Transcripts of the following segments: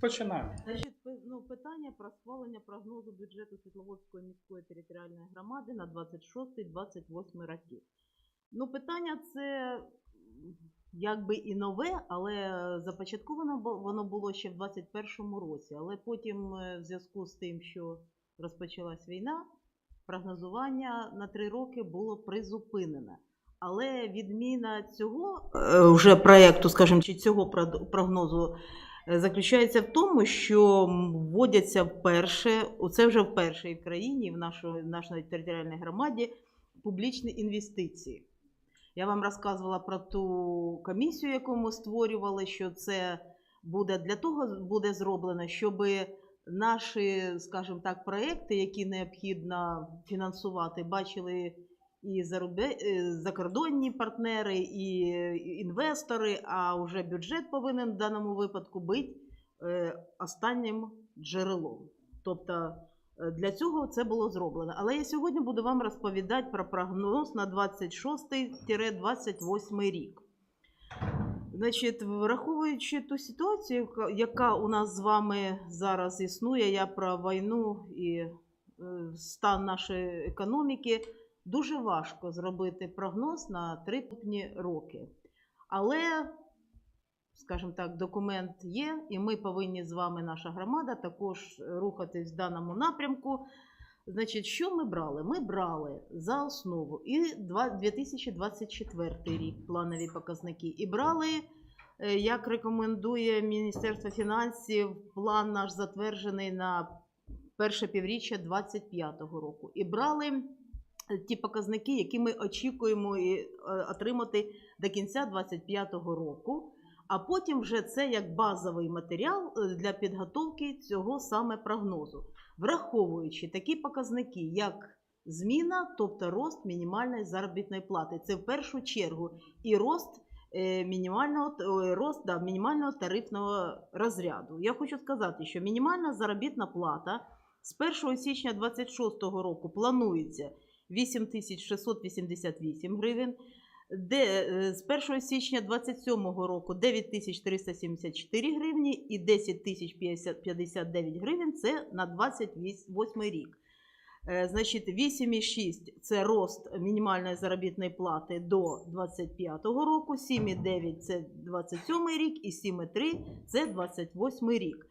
Починаємо. Значить, ну, питання про схвалення прогнозу бюджету Світловодської міської територіальної громади на 26-28 роки. Ну, питання це якби і нове, але започатковано воно було ще в 21-му році. Але потім, е, в зв'язку з тим, що розпочалась війна, прогнозування на три роки було призупинене. Але відміна цього е, вже проєкту, скажімо, чи цього прогнозу заключається в тому, що вводяться вперше, це вже вперше і в країні, і в нашої, нашій територіальній громаді, публічні інвестиції. Я вам розказувала про ту комісію, яку ми створювали, що це буде для того буде зроблено, щоб наші, скажімо так, проекти, які необхідно фінансувати, бачили і е, закордонні партнери, і інвестори, а вже бюджет повинен в даному випадку бути е, останнім джерелом. Тобто е, для цього це було зроблено. Але я сьогодні буду вам розповідати про прогноз на 26-28 рік. Значить, враховуючи ту ситуацію, яка- у нас з вами зараз існує, я про війну і стан нашої економіки, дуже важко зробити прогноз на три наступні роки. Але, скажімо так, документ є, і ми повинні з вами, наша громада, також рухатись в даному напрямку. Значить, що ми брали? Ми брали за основу і 2024 рік планові показники, і брали, е, як рекомендує Міністерство фінансів, план наш затверджений на перше півріччя 2025 року. І брали ті показники, які ми очікуємо е, отримати до кінця 2025 року. А потім вже це як базовий матеріал е, для підготовки цього саме прогнозу, враховуючи такі показники, як зміна, тобто рост мінімальної заробітної плати. Це в першу чергу і рост е, мінімального рост да, мінімального тарифного розряду. Я хочу сказати, що мінімальна заробітна плата з 1 січня 2026 року планується 8688 гривень. Де е, з 1 січня 2027 року 9374 гривні і 10059 гривень це на 28 рік. Е, Значить, 8,6 це рост мінімальної заробітної плати до 25 року, 7,9 це 27 рік і 7,3 це 28 рік.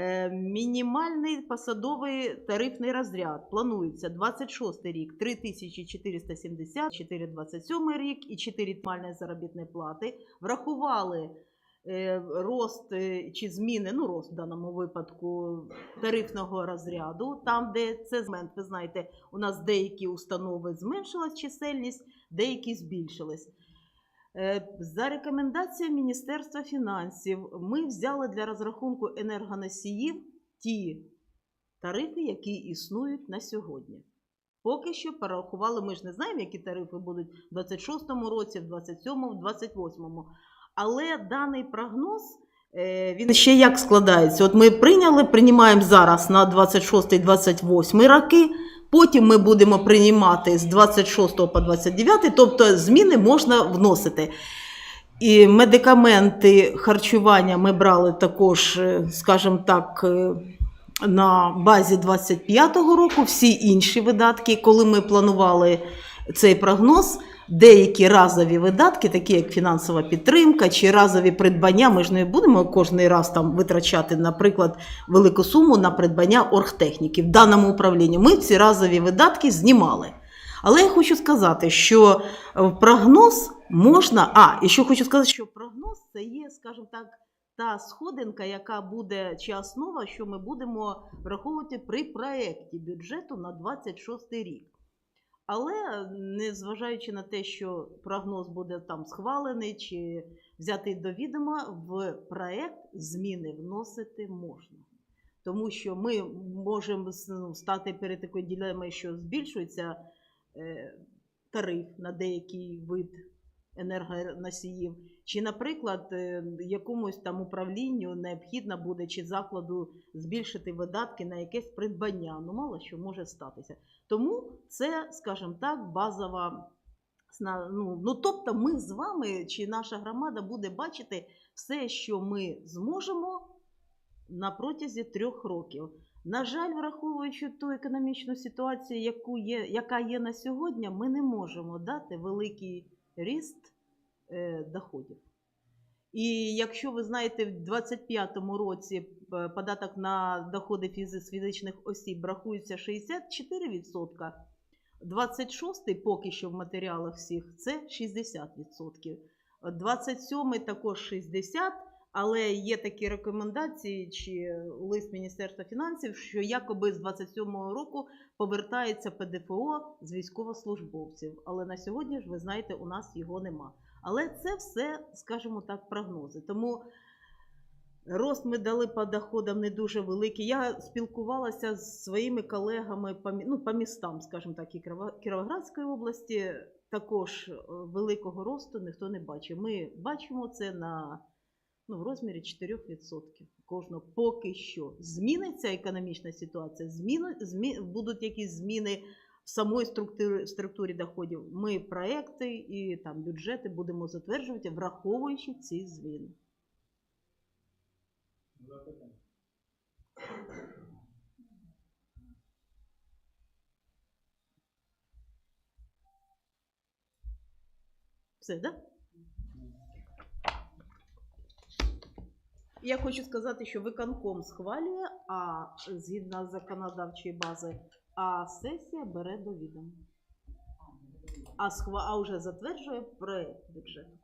Е, Мінімальний посадовий тарифний розряд планується 26 рік 3470, 427 рік і 4 мінімальної заробітної плати. Врахували е, рост е, чи зміни, ну рост в даному випадку тарифного розряду, там, де це змент, ви знаєте, у нас деякі установи зменшилась чисельність, деякі збільшились. Е, За рекомендацією Міністерства фінансів ми взяли для розрахунку енергоносіїв ті тарифи, які існують на сьогодні. Поки що порахували, ми ж не знаємо, які тарифи будуть в 26-му році, в 27-му, в 28-му. Але даний прогноз е, він ще як складається. От ми прийняли, приймаємо зараз на 26-28 роки. Потім ми будемо приймати з 26 по 29, тобто зміни можна вносити. І медикаменти, харчування ми брали також, е, скажімо так, е, на базі 25-го року. Всі інші видатки, коли ми планували цей прогноз, деякі разові видатки, такі як фінансова підтримка чи разові придбання, ми ж не будемо кожен раз там витрачати, наприклад, велику суму на придбання оргтехніки в даному управлінні. Ми ці разові видатки знімали. Але я хочу сказати, що е, прогноз можна. А, і ще хочу сказати, що прогноз це є, скажімо так, та сходинка, яка буде чи основа, що ми будемо враховувати при проєкті бюджету на 26 рік. Але незважаючи на те, що прогноз буде там схвалений чи взятий до відома, в проект зміни вносити можна. Тому що ми можемо ну, стати перед такою ділемою, що збільшується е, тариф на деякий вид енергоносіїв, чи, наприклад, е, якомусь там управлінню необхідно буде чи закладу збільшити видатки на якесь придбання. Ну, мало що може статися. Тому це, скажімо так, базова. Ну, ну, тобто, ми з вами чи наша громада буде бачити все, що ми зможемо на протязі трьох років. На жаль, враховуючи ту економічну ситуацію, яку є, яка є на сьогодні, ми не можемо дати великий ріст доходів. І якщо ви знаєте, в 2025 році е, податок на доходи фізичних осіб рахується 64%, 26-й поки що в матеріалах всіх це 60%. 27-й також 60%, але є такі рекомендації чи лист Міністерства фінансів, що якоби з 27-го року повертається ПДФО з військовослужбовців. Але на сьогодні ж ви знаєте, у нас його нема. Але це все, скажімо так, прогнози. Тому рост ми дали по доходам не дуже великий. Я спілкувалася з своїми колегами по, ну, по містам, скажімо так, і Кірово- Кіровоградської області. Також е, великого росту ніхто не бачив. Ми бачимо це на ну, в розмірі 4% кожного поки що. Зміниться економічна ситуація, зміни, змі, будуть якісь зміни в самої структурі, структурі доходів. Ми проекти і там бюджети будемо затверджувати, враховуючи ці зміни. Все, так? Да? Я хочу сказати, що виконком схвалює, а згідно з законодавчої бази, а сесія бере до відома. А, схва... а вже затверджує проект бюджету.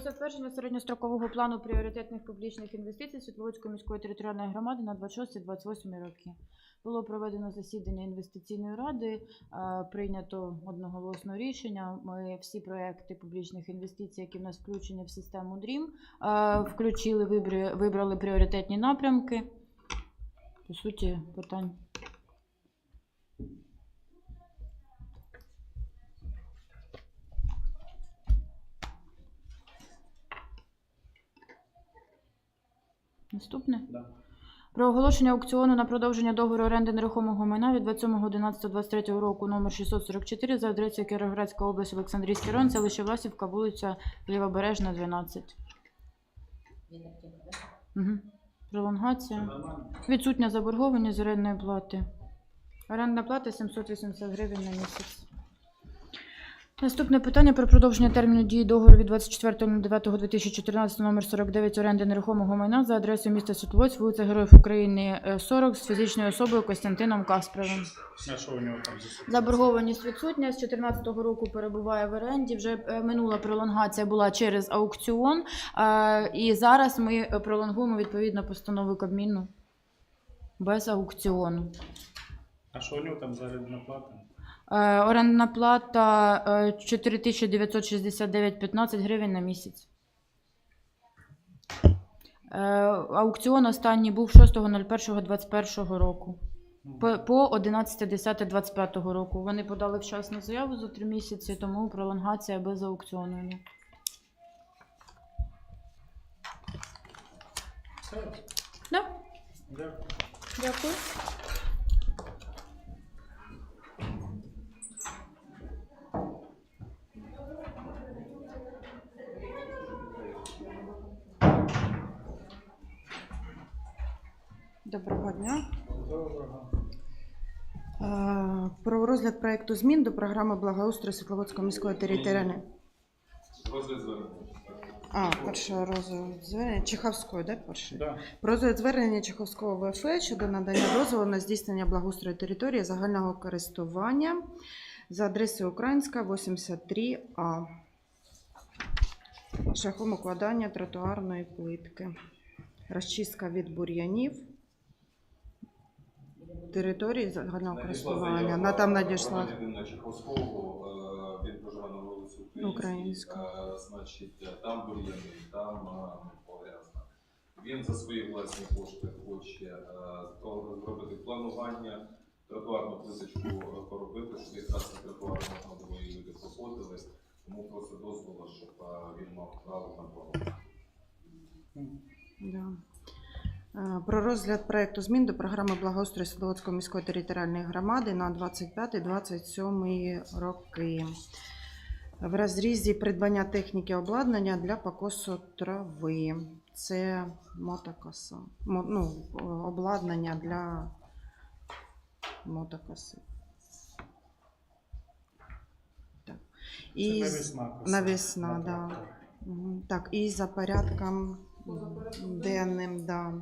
Затвердження середньострокового плану пріоритетних публічних інвестицій Світловодської міської територіальної громади на 26-28 роки. Було проведено засідання інвестиційної ради, е, прийнято одноголосно рішення. Ми всі проекти публічних інвестицій, які в нас включені в систему DREAM, е, включили, вибрали пріоритетні напрямки. По суті, питань. Наступне. Да. Про оголошення аукціону на продовження договору оренди нерухомого майна від 27.11.23 року номер 644 за адресою Кіровоградська область, Олександрійський район, селище Власівка, вулиця Лівобережна, 12. Угу. Пролонгація. Відсутня заборгованість з орендної плати. Орендна плата 780 гривень на місяць. Наступне питання про продовження терміну дії договору від 24.09.2014 номер 49 оренди нерухомого майна за адресою міста Світловодськ, вулиця Героїв України е, 40 з фізичною особою Костянтином Каспровим. А що у нього там за Заборгованість відсутня. З 2014 року перебуває в оренді. Вже е, минула пролонгація була через аукціон. е, І зараз ми е, пролонгуємо відповідно постанови Кабміну без аукціону. А що у нього там заробітна плата? Е, Орендна плата е, 4969,15 гривень на місяць. Е, Аукціон останній був 6.01.21 року. По по 11.10.25 року. Вони подали вчасну заяву за три місяці, тому пролонгація без аукціону. Да? Дякую. Доброго дня. Доброго. Е, Про розгляд проекту змін до програми благоустрою Світловодської міської територіальної. Розгляд звернення. А, перше розгляд звернення Чеховської, да, перше? Да. Про розгляд звернення Чеховського ВФ щодо надання дозволу на здійснення благоустрою території загального користування за адресою Українська, 83А. Шляхом укладання тротуарної плитки. Розчистка від бур'янів. Території загального користування. На там надійшла. На е, він проживає на вулиці Українська. Е, Значить, там бур'яни, там е, пов'язано. Він за свої власні кошти хоче зробити планування, тротуарну плиточку поробити, щоб якраз на тротуар можна люди проходили. Тому просто дозволу, щоб він мав право там поробити. Е, Про розгляд проекту змін до програми благоустрою Садоводської міської територіальної громади на 25-27 роки. В розрізі придбання техніки обладнання для покосу трави. Це мотокоса. Ну, обладнання для мотокоси. Так. І з- навісна коса да. Так, і за порядком денним, да.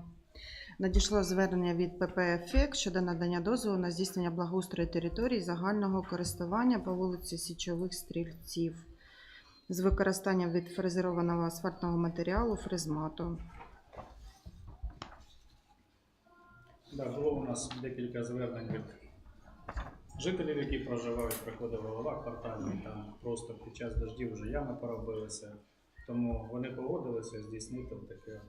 Надійшло звернення від ПП щодо надання дозволу на здійснення благоустрою територій загального користування по вулиці Січових Стрільців з використанням відфрезерованого асфальтного матеріалу фрезмату. Да, було у нас декілька звернень від жителів, які проживають, приходив голова квартальний, там просто під час дождів вже ями поробилися. Тому вони погодилися здійснити таке.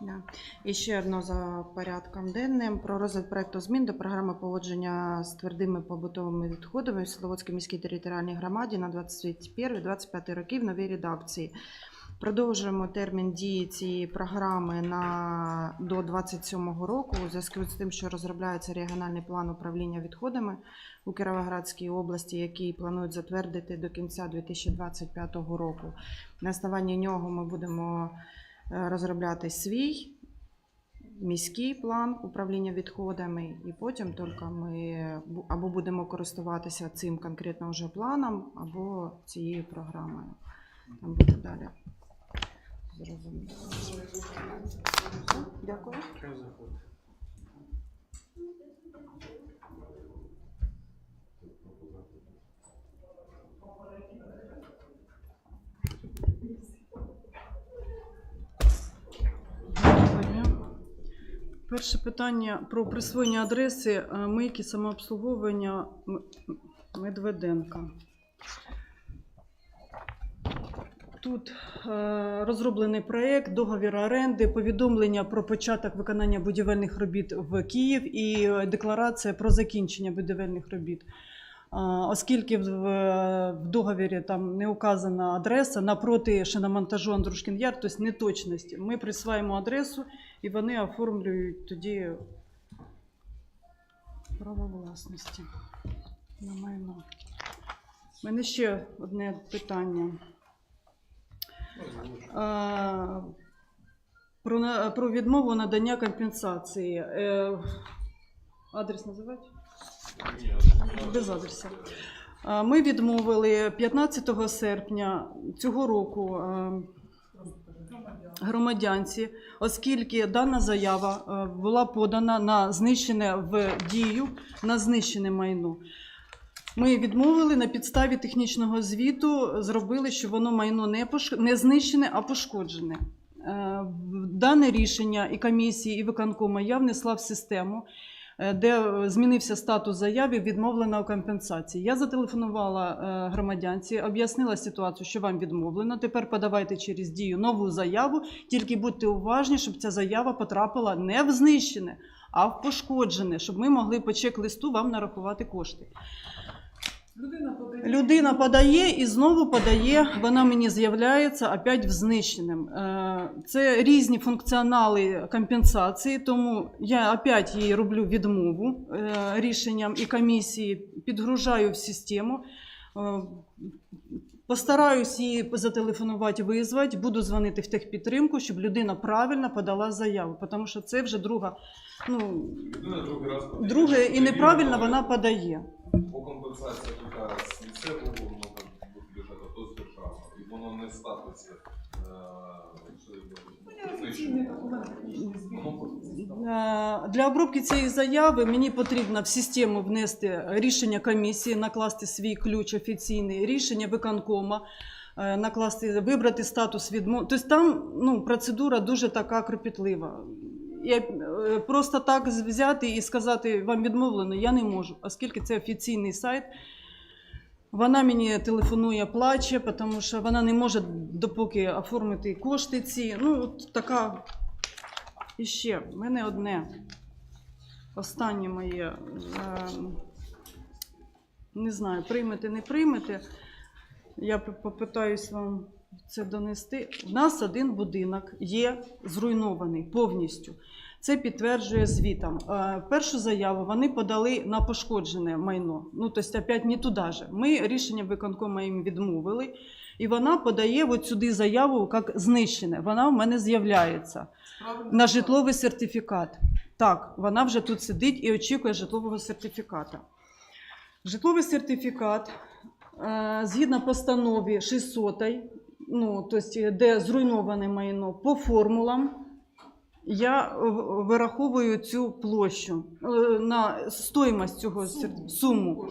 Да. І ще одно за порядком денним про розгляд проекту змін до програми поводження з твердими побутовими відходами в Слободській міській територіальній громаді на 21-25 роки в новій редакції. Продовжуємо термін дії цієї програми на до 27 року у зв'язку з тим, що розробляється регіональний план управління відходами у Кіровоградській області, який планують затвердити до кінця 2025 року. На основанні нього ми будемо розробляти свій міський план управління відходами, і потім тільки ми або будемо користуватися цим конкретно вже планом, або цією програмою. Там буде далі. Зрозуміло. Дякую. Хай заходить. Доброго дня. Перше питання про присвоєння адреси е, мийки самообслуговування Медведенка. Тут е, розроблений проєкт, договір оренди, повідомлення про початок виконання будівельних робіт в Київ і е, декларація про закінчення будівельних робіт. Оскільки в, договірі там не указана адреса напроти шиномонтажу Андрушкін Яр, тобто неточності, ми присваємо адресу і вони оформлюють тоді право власності на майно. У мене ще одне питання. Про, про відмову надання компенсації. Е, Адрес називати? Без адреса. Ми відмовили 15 серпня цього року громадянці, оскільки дана заява була подана на знищене в дію на знищене майно. Ми відмовили на підставі технічного звіту, зробили, що воно майно не, пош... не знищене, а пошкоджене. Е, Дане рішення і комісії, і виконкома я внесла в систему, де е, змінився статус заяви, відмовлена у компенсації. Я зателефонувала е, громадянці, об'яснила ситуацію, що вам відмовлено. Тепер подавайте через дію нову заяву, тільки будьте уважні, щоб ця заява потрапила не в знищене, а в пошкоджене, щоб ми могли по чек-листу вам нарахувати кошти. Людина подає і знову подає, вона мені з'являється опять в знищеним. Е, Це різні функціонали компенсації, тому я опять їй роблю відмову е, рішенням і комісії, підгружаю в систему. Е, Постараюсь її зателефонувати, визвати, буду дзвонити в техпідтримку, щоб людина правильно подала заяву, тому що це вже друга, ну, подає. друге і неправильно вона подає. Бо компенсація така з місцевого може бюджету, то з державного. І воно не в Е, Для обробки цієї заяви мені потрібно в систему внести рішення комісії, накласти свій ключ офіційний, рішення виконкома, е, накласти, вибрати статус відмови. Тобто там ну, процедура дуже така кропітлива. Я, е, просто так взяти і сказати, вам відмовлено, я не можу, оскільки це офіційний сайт. Вона мені телефонує, плаче, тому що вона не може допоки оформити кошти ці. Ну, от така і ще в мене одне. Останнє моє. е, Не знаю, приймете, не приймете. Я попитаюсь вам це донести. У нас один будинок є зруйнований повністю. Це підтверджує звітом. Е, Першу заяву вони подали на пошкоджене майно. Ну, тобто, опять не туди же. Ми рішення виконкому їм відмовили, і вона подає от сюди заяву як знищене. Вона в мене з'являється на житловий сертифікат. Так, вона вже тут сидить і очікує житлового сертифіката. Житловий сертифікат е, згідно постанові 600, ну, тобто, де зруйноване майно по формулам, я вираховую цю площу е, на стоїмость цього сер- суму.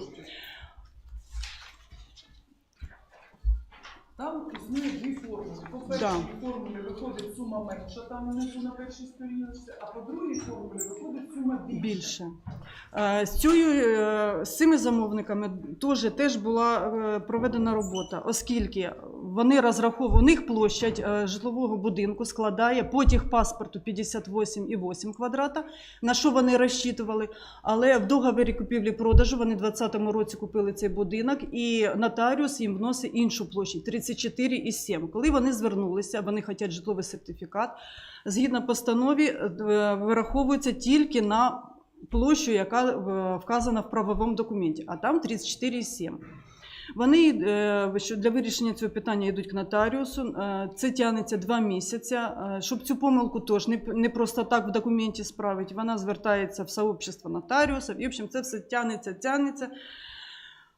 Там існує дві формули. По першій формулі виходить сума менша, там внизу на першій сторінці, а по другій формулі виходить сума більша. більше. Е, З, цією, е, з цими замовниками теж, теж була е, проведена робота, оскільки вони розраховували, у них площадь житлового будинку складає по техпаспорту 58,8 квадрата, на що вони розчитували. Але в договорі купівлі-продажу вони в 2020 році купили цей будинок, і нотаріус їм вносить іншу площадь 34,7. Коли вони звернулися, вони хочуть житловий сертифікат, згідно постанові е, вираховується тільки на площу, яка е, вказана в правовому документі, а там 34,7. Вони е, для вирішення цього питання йдуть к нотаріусу. Це тягнеться два місяці. Щоб цю помилку теж не просто так в документі справити, вона звертається в сообщество нотаріусів. І, в общем, це все тягнеться, тягнеться.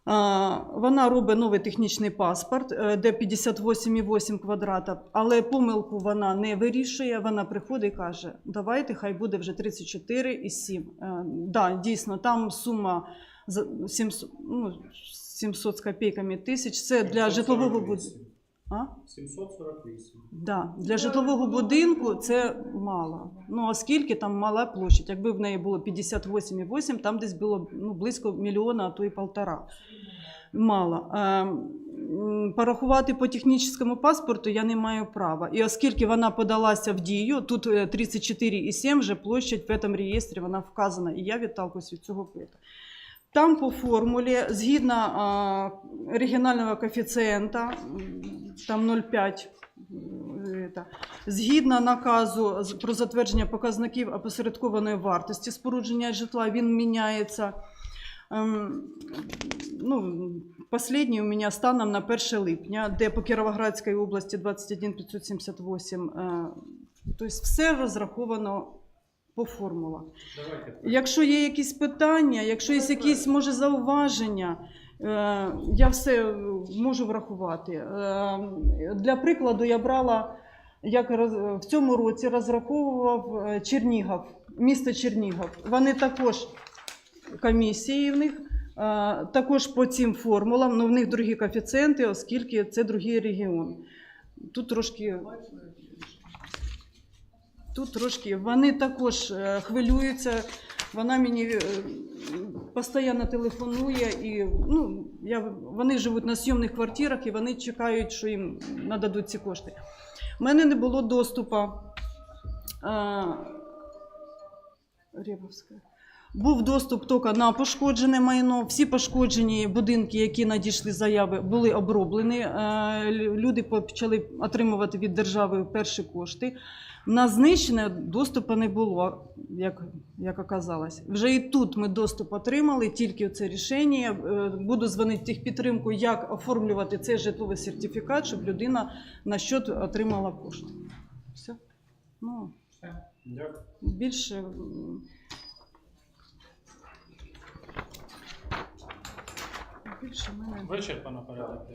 Вона робить новий технічний паспорт, е, де 58,8 квадрата, але помилку вона не вирішує. Вона приходить і каже: давайте, хай буде вже 34,7. Е, Да, дійсно, там сума за 700, ну, 700 з копійками тисяч. Це для житлового будинку. 748. А? 748. Да, для житлового будинку це мало. Ну, оскільки там мала площадь. Якби в неї було 58,8, там десь було ну, близько мільйона, а то і полтора. Мало. Е, порахувати по технічному паспорту я не маю права. І оскільки вона подалася в дію, тут е, 34,7 вже площадь в цьому реєстрі вона вказана, і я відталкуюсь від цього питання. Там по формулі, згідно а, регіонального коефіцієнта, там 0,5, е, згідно наказу про затвердження показників опосередкованої вартості спорудження житла, він міняється. Ем, ну, Последній у мене станом на 1 липня, де по Кіровоградській області 21 578. е, Тобто все розраховано по формулах. Давайте. Якщо є якісь питання, якщо є якісь може зауваження, е, я все е, можу врахувати. Е, Для прикладу, я брала, як роз- в цьому році розраховував Чернігів, місто Чернігів. Вони також комісії в них. Також по цим формулам, але в них другі коефіцієнти, оскільки це другий регіон. Тут трошки Тут трошки вони також е, хвилюються. Вона мені е, постійно телефонує і ну, я, вони живуть на сйомних квартирах і вони чекають, що їм нададуть ці кошти. У мене не було доступу. Рябовська. Був доступ тільки на пошкоджене майно. Всі пошкоджені будинки, які надійшли заяви, були оброблені. Е, Люди почали отримувати від держави перші кошти. На знищене доступу не було, як, як оказалось. Вже і тут ми доступ отримали, тільки це рішення. Е, Буду дзвонити в техпідтримку, як оформлювати цей житловий сертифікат, щоб людина на счет отримала кошти. Все. Ну. Дякую. більше. Більше в мене. Вичерпано порядок.